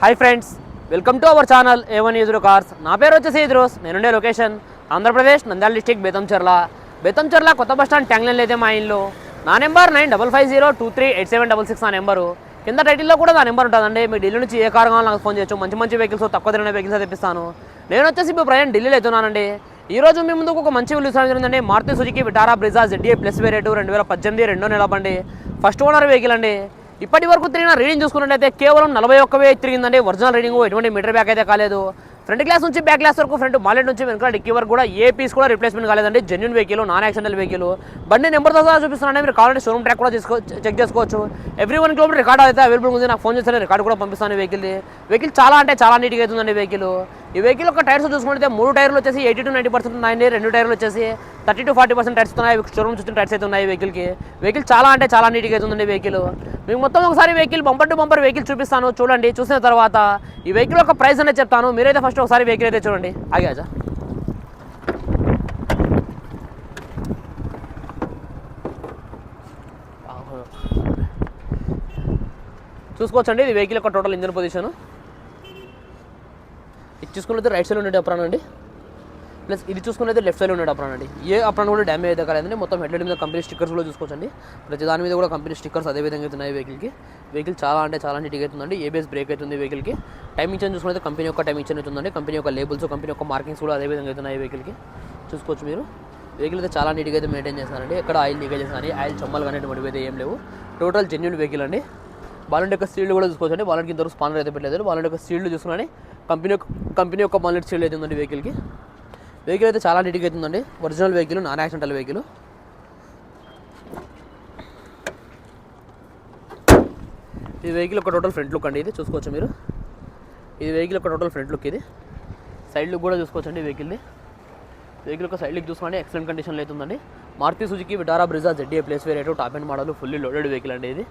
Hi friends welcome to our channel A one Ezro cars నా పేరు వచ్చేసి ఈజ్రోస్ నేనుండే లొకేషన్ ఆంధ్రప్రదేశ్ నంద్యాల డిస్టిక్ బేతంచర్ల బేతంచర్ల కొత్త బస్ స్టాండ్ ట్యాంగ్లైన్లో అయితే మా ఇల్లు. నా number nine double five zero two three eight seven double six నా నెంబరు కింద టైటిల్లో కూడా నా నెంబర్ ఉంటుందండి. మీ ఢిల్లీ నుంచి ఏ కార్ కావాలో నాకు ఫోన్ చేయొచ్చు. మంచి మంచి వెహికల్స్ తక్కువ తిరిగిన వెహికల్స్ తెప్పిస్తాను. నేను వచ్చేసి ఇప్పుడు ప్రయాణం ఢిల్లీలో అవుతున్నానండి ఈ రోజు మీ ముందుకు ఒక మంచి విలువ జరిగిందండి. Maruti Suzuki Vitara Brezza ZDA plus వేరేటు రెండు వేల పద్దెనిమిది రెండో నెల బండి. ఫస్ట్ ఓనర్ వెహికల్ అండి. ఇప్పటి వరకు తిరిగిన రీడింగ్ చూసుకున్నట్లయితే కేవలం నలభై ఒక్కవే తిరిగిందండి. ఒరిజినల్ రీడింగ్ ఎటువంటి మీటర్ బ్యాక్ అయితే కాలేదు. ఫ్రంట్ గ్లాస్ నుంచి బ్యాక్ గ్లాస్ వరకు ఫ్రంట్ మాలెట్ నుంచి వెనకాల డిక్కీ వరకు కూడా ఏ పీస్ కూడా రిప్లేస్మెంట్ కాలేదండి. Genuine vehicle non accidental vehicle బండి నెంబర్తో సహా చూపిస్తున్నాను మీరు కావాలంటే షోరూమ్ ట్రాక్ కూడా తీసుకో చెక్ చేసుకోవచ్చు. ఎవ్రీ వన్ కిలోమీటర్ రికార్డ్ అయితే అవైలబుల్ ఉంది. నాకు ఫోన్ చేస్తే రికార్డ్ కూడా పంపిస్తాను వెహికల్ వెహికల్ చాలా అంటే చాలా నీట్గా అవుతుందండి వెహికల్ ఈ వెహికల్ యొక్క టైర్స్ చూసుకుంటే మూడు టైర్లు వచ్చేసి ఎయిటీ టు నైంటీ పర్సెంట్ ఉన్నాయండి. రెండు టైర్లు వచ్చేసి thirty to forty percent tyres ఉన్నాయి షోరూమ్ చూసిన టైర్స్ అయితే ఉన్నాయి వెహికల్కి వెహికల్ చాలా అంటే చాలా నీట్గా అవుతుందండి వెహికల్ మీకు మొత్తం ఒకసారి vehicle bumper to bumper vehicle చూపిస్తాను. చూడండి చూసిన తర్వాత ఈ వెహికల్ యొక్క ప్రైస్ అనేది చెప్తాను. మీరైతే ఫస్ట్ ఒకసారి వెహికల్ అయితే చూడండి. ఆగాజా చూసుకోవచ్చండి ఇది వెహికల్ యొక్క టోటల్ ఇంజన్ పొజిషన్ ఇది చూసుకున్నైతే రైట్ సైడ్ ఉండేటప్పుడు అండి. ప్లస్ ఇది చూసుకున్నైతే లెఫ్ట్ సైడ్ ఉండే అప్రాన్ అండి. ఏ అప్రాన్ కూడా డ్యామేజ్ అయితే కాలేదండి మొత్తం హెడ్లైట్ మీద కంపెనీ స్టిక్కర్స్ కూడా చూసుకోవచ్చండి. ప్రతి దాని మీద కూడా కంపెనీ స్టిక్కర్స్ అదే విధంగా అవుతున్నాయి వెహికల్కి. వెహికల్ చాలా అంటే చాలా నీట్గా అవుతుందండి ఏబిఎస్ బ్రేక్ అవుతుంది వెహికల్కి. టైమింగ్ చేంజ్ చూసుకుంటే కంపెనీ యొక్క టైమింగ్ చేంజ్ అవుతుందండి. కంపెనీ యొక్క లేబుల్స్ కంపెనీ యొక్క మార్కింగ్స్ కూడా అదే విధంగా అవుతున్నాయి వెహికల్కి. చూసుకోవచ్చు మీరు. వెహికల్ అయితే చాలా నీట్గా అయితే మెయింటైన్ చేస్తారండి ఎక్కడ ఆయిల్ లీకేజ్ కానీ ఆయిల్ చమ్మలు కానీ అటువంటివి అయితే ఏం లేవు. టోటల్ జెన్యున్ వెహికల్ అండి. బాలెట్ యొక్క సీల్డ్ కూడా చూసుకోవచ్చండి. బాలెట్కి ఇంతవరకు స్పానర్ అయితే పెట్టలేదు. బాలెట్ యొక్క సీల్డ్ చూసుకుని కంపెనీ కంపెనీ యొక్క బాలెట్ సీల్డ్ అయితే ఉందండి వెహికల్కి. వెహికల్ అయితే చాలా నీట్గా అవుతుందండి original vehicle non accidental vehicle ఈ వెహికల్ ఒక టోటల్ ఫ్రంట్ లుక్ అండి ఇది. చూసుకోవచ్చు మీరు. ఇది వెహికల్ ఒక టోటల్ ఫ్రంట్ లుక్ ఇది. సైడ్ లుక్ కూడా చూసుకోవచ్చండి వెహికల్ది వెహికల్ ఒక సైడ్ లుక్ చూసుకోండి ఎక్సలెంట్ కండిషన్లో అయితే ఉందండి Maruti Suzuki Vitara Brezza ZDA plus variant top and model fully loaded vehicle అండి ఇది.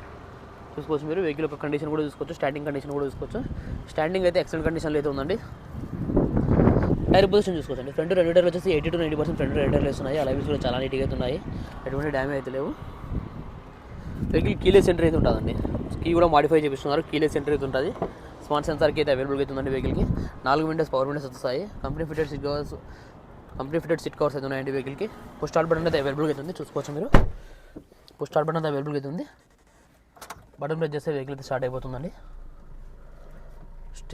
చూసుకోవచ్చు మీరు. వెహికల్ యొక్క కండిషన్ కూడా చూసుకోవచ్చు. స్టాండింగ్ కండిషన్ కూడా చూసుకోవచ్చు. స్టాండింగ్ అయితే ఎక్సలెంట్ కండిషన్లో అయితే ఉందండి. టైర్ పొజిషన్ చూసుకోవచ్చండి ఫ్రంట్ రెండు టైర్లు వచ్చేసి eighty to ninety percent front రెండు టైర్లు వస్తున్నాయి అలైన్స్ కూడా చాలా నీట్గా అయితే ఉన్నాయి. ఎటువంటి డ్యామేజ్ అయితే లేవు. వెహికల్ కీలెస్ సెంటర్ అయితే ఉంటుందండి. కీ కూడా మాడిఫై చేపిస్తున్నారు. కీలెస్ సెంటర్ అయితే ఉంటుంది. స్మార్ట్ సెన్సార్కి అయితే అవైలబుల్ అవుతుందండి వెహికల్కి నాలుగు విండోస్ పవర్ విండోస్ వస్తాయి. Company fitted seat covers company fitted seat covers అయితే ఉన్నాయండి వెహికల్కి పుష్ స్టార్ట్ బటన్ అయితే అవైలబుల్ అవుతుంది చూసుకోవచ్చు మీరు. పుష్ స్టార్ట్ బటన్ అయితే అవైలబుల్ అవుతుంది బటన్ ప్రెస్ చేస్తే వెహికల్ అయితే స్టార్ట్ అయిపోతుందండి.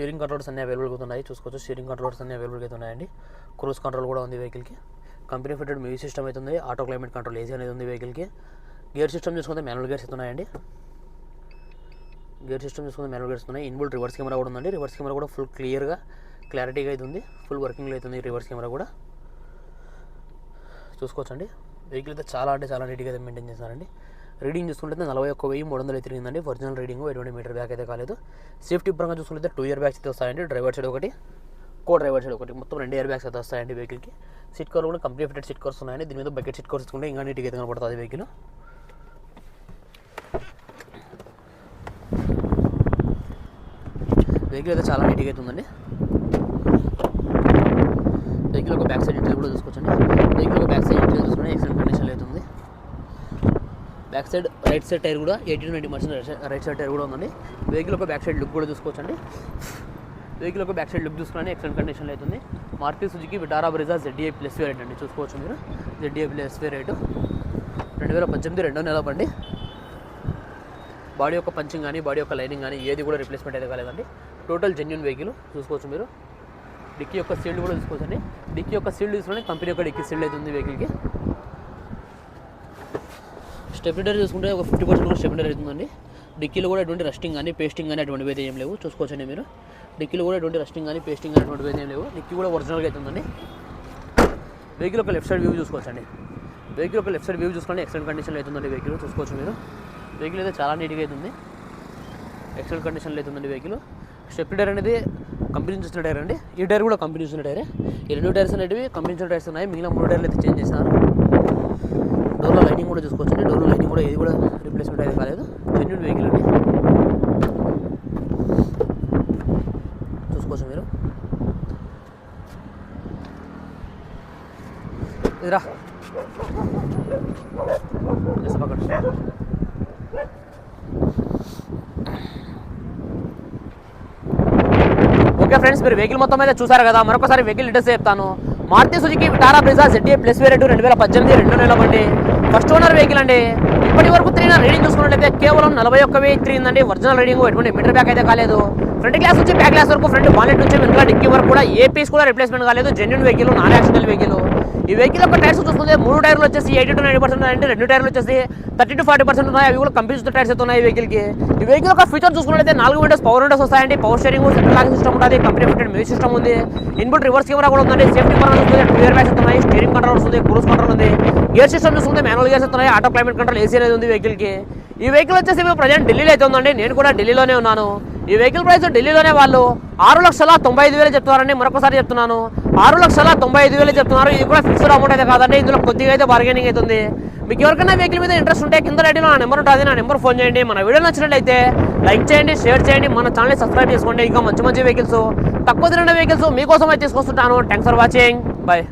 స్టీరింగ్ కంట్రోల్స్ అన్ని అవైలబుల్గా ఉన్నాయి. చూసుకోవచ్చు. స్టీరింగ్ కంట్రోల్స్ అన్ని అవైలబుల్గా ఉన్నాయండి. క్రూజ్ కంట్రోల్ కూడా ఉంది వెహికల్కి కంపెనీ ఫిటెడ్ మ్యూజిక్ సిస్టమ్ అయితే ఉంది. ఆటో క్లైమేట్ కంట్రోల్ ఏసీ అనేది ఉంది వెహికల్కి గేర్ సిస్టమ్ చూసుకుంటే మాన్యువల్ గేర్స్ ఉన్నాయండి. గేర్ సిస్టమ్ చూసుకుంటే మాన్యువల్ గేర్స్ ఉన్నాయి. ఇన్బుల్ రివర్స్ కెమెరా కూడా ఉందండి. రివర్స్ కెమెరా కూడా ఫుల్ క్లియర్గా క్లారిటీగా అయితే ఉంది. ఫుల్ వర్కింగ్లో అవుతుంది రివర్స్ కెమెరా కూడా. చూసుకోవచ్చండి. వెహికల్ అయితే చాలా అంటే చాలా నీట్గా అయితే మెయింటైన్ చేస్తారండి రీడింగ్ చూసుకుంటే నలభై ఒక్క వెయ్యి మూడు వందలు తిరిగిందండి. ఒరిజినల్ రీడింగ్ ఎటువంటి మీటర్ బ్యాక్ అయితే కాలేదు. సేఫ్టీ పరంగా చూసుకుంటే టూ ఇయర్ బ్యాగ్స్ అయితే వస్తాయండి. డ్రైవర్ సైడ్ ఒకటి కో డ్రైవర్ సైడ్ ఒకటి. మొత్తం రెండు ఇయర్ బ్యాగ్స్ అయితే వస్తాయండి వెహికల్కి. సీట్ కవర్ కూడా కంప్లీట్ ఫిటెడ్ సీట్ కవర్స్ ఉన్నాయండి. దీని మీద బకెట్ సీట్ కవర్స్ తీసుకుంటే ఇంకా నీట్గా అయితే కనపడుతుంది వెహికల్. వెహికల్ అయితే చాలా నీట్గా అయితే ఉందండి. వెహికల్ ఒక బ్యాక్ సైడ్ ఇంటర్ కూడా చూసుకోవచ్చండి. వెహికల్ ఒక బ్యాక్ సైడ్ ఇంటర్ చూసుకుంటే ఎక్సలెంట్ కండిషన్లో అయితే back side right side tyre కూడా eighty to ninety percent right side tyre కూడా ఉందండి. వెహికల్ ఒక బ్యాక్ సైడ్ లుక్ కూడా చూసుకోవచ్చండి. వెహికల్ ఒక బ్యాక్ సైడ్ లుక్ చూసుకుని ఎక్సలెంట్ కండిషన్లో అవుతుంది. Maruti Suzuki Vitara Brezza ZDA plus variant అండి చూసుకోవచ్చు మీరు. జెడ్డీఏ ప్లస్ వేరేట్ రెండు వేల పద్దెనిమిది రెండో నెల బండి బాడీ యొక్క పంచింగ్ కానీ బాడీ యొక్క లైనింగ్ కానీ ఏది కూడా రిప్లేస్మెంట్ అయితే కాలేదండి. టోటల్ జెన్యున్ వెహికల్ చూసుకోవచ్చు మీరు. డిక్కీ యొక్క సీల్డ్ కూడా చూసుకోవచ్చండి. డిక్కీ యొక్క సీల్డ్ చూసుకుంటే కంపెనీ యొక్క డిక్కీ సీల్డ్ అవుతుంది వెహికల్కి స్టెబిలిటర్ చూసుకుంటే ఒక ఫిఫ్టీ పర్సెంట్ కూడా స్టెబిలిటర్ అవుతుందండి. డిక్కీలో కూడా ఎటువంటి రస్టింగ్ కానీ పేస్టింగ్ కానీ అటువంటివి అయితే ఏం లేవు. చూసుకోవచ్చండి మీరు. డిక్కీలో కూడా ఎటువంటి రస్టింగ్ కానీ పేస్టింగ్ కానీ అటువంటివి అయితే ఏం లేవు. డిక్కీ కూడా ఒరిజినల్గా అవుతుందండి. వెహికల్ ఒక లెఫ్ట్ సైడ్ వ్యూ చూసుకోవచ్చండి. వెహికల్ ఒక లెఫ్ట్ సైడ్ వ్యూ చూసుకోండి ఎక్సలెంట్ కండిషన్లో అవుతుందండి వెహికల్. చూసుకోవచ్చు మీరు. వెహికల్ అయితే చాలా నీట్గా అవుతుంది. ఎక్సలెంట్ కండిషన్లో అవుతుందండి వెహికల్. స్టెప్ డైర్ అనేది కంపెనీ చూసిన టైర్ అండి. ఈ టైర్ కూడా కంపెనీ చూసిన టైరే. ఈ రెండు టైర్స్ అనేటివి కంపెనీ చూసిన టైర్స్ ఉన్నాయి. మిగిలిన మూడు టైర్లు అయితే చేంజ్ చేసినారు. డోర్లో లైనింగ్ కూడా చూసుకోవచ్చండి డోర్లో లైనింగ్ కూడా ఏది కూడా రిప్లేస్మెంట్ అయితే కాలేదు. జెన్యున్ వెహికల్ అండి. చూసుకోవచ్చు మీరు. ఇదిరా. ఓకే ఫ్రెండ్స్ మీరు వెహికల్ మొత్తం అయితే చూసారు కదా. మరొకసారి వెహికల్ డీటెయిల్స్ చెప్తాను. Maruti Suzuki Vitara Brezza ZD plus వేరే రెండు వేల పద్దెనిమిది రెండు నెలల బండి. ఫస్ట్ ఓనర్ వెహికల్ అండి. ఇప్పటి వరకు తిరిగిన రీడింగ్ చూసుకున్నట్లయితే కేవలం నలభై ఒక్క వెయ్యి తిరిగిందండి. ఒరిజినల్ రీడింగ్ ఎటువంటి మీటర్ బ్యాక్ అయితే కాలేదు. ఫ్రంట్ గ్లాస్ నుంచి బ్యాక్ గ్లాస్ వరకు ఫ్రంట్ బాలెట్ నుంచి వెనుక డిక్కీ వరకు కూడా ఏ పీస్ కూడా రిప్లేస్మెంట్ కాలేదు. Genuine vehicle non accidental vehicle ఈ వెహికల్ యొక్క టైర్స్ చూసుకుంటే మూడు టైర్లు వచ్చేసి ఎయిటీ టు నైన్ పర్సెంట్ అంటే రెండు టైర్లు వచ్చేసి థర్టీ టు ఫార్టీ పర్సెంట్ ఉన్నాయి. అవి కూడా కంపెనీస్ టైర్స్ అయితే ఉన్నాయి ఈ వెహికల్కి ఈ వెహికల్ యొక్క ఫీచర్ చూసుకున్నట్లయితే నాలుగు విండోస్ పవర్ విండోస్ వస్తాయండి. Power steering central locking system ఉంటుంది. కంపెనీ ఫిటెడ్ మ్యూజిక్ సిస్టమ్ ఉంది. ఇన్పుట్ రివర్స్ కెమెరా కూడా ఉందండి. సేఫ్టీ పరంగా చూసుకుంటే టూ ఇయర్ బ్యాగ్స్ ఉన్నాయి. స్టీరింగ్ కంట్రోల్ వస్తుంది. క్రూస్ కంట్రోల్ ఉంది. గేర్ సిస్టమ్ చూసుకుంటే మాన్యువల్ గేర్స్ ఉన్నాయి. ఆటో క్లైమేట్ కంట్రోల్ ఏసీ అనేది ఉంది వెహికల్కి ఈ వెహికల్ వచ్చేసి ప్రజెంట్ ఢిల్లీలో అయితే ఉందండి. నేను కూడా ఢిల్లీలోనే ఉన్నాను. ఈ వెహికల్ ప్రైస్ ఢిల్లీలోనే వాళ్ళు ఆరు లక్షల తొంభై ఐదు వేలు చెప్తున్నారండి మరొకసారి చెప్తున్నాను. ఆరు లక్షల తొంభై ఐదు వేలు చెప్తున్నారు. ఇది కూడా ఫిక్స్డ్ అమౌంట్ అయితే కాదండి. ఇందులో కొద్దిగా అయితే బార్గెనింగ్ అవుతుంది. మీకు ఎవరికైనా వెహికల్ మీద ఇంట్రెస్ట్ ఉంటే కింద రైట్లో నా నెంబర్ ఉంటుంది. నా నెంబర్ ఫోన్ చేయండి. మన వీడియో నచ్చినట్లయితే లైక్ చేయండి షేర్ చేయండి. మన ఛానల్ సబ్స్క్రైబ్ చేసుకోండి. ఇంకా మంచి మంచి వెహికల్స్ తక్కువ తిరిగిన వెహికల్స్ మీకోసం అయితే తీసుకొస్తుంటాను. Thanks for watching bye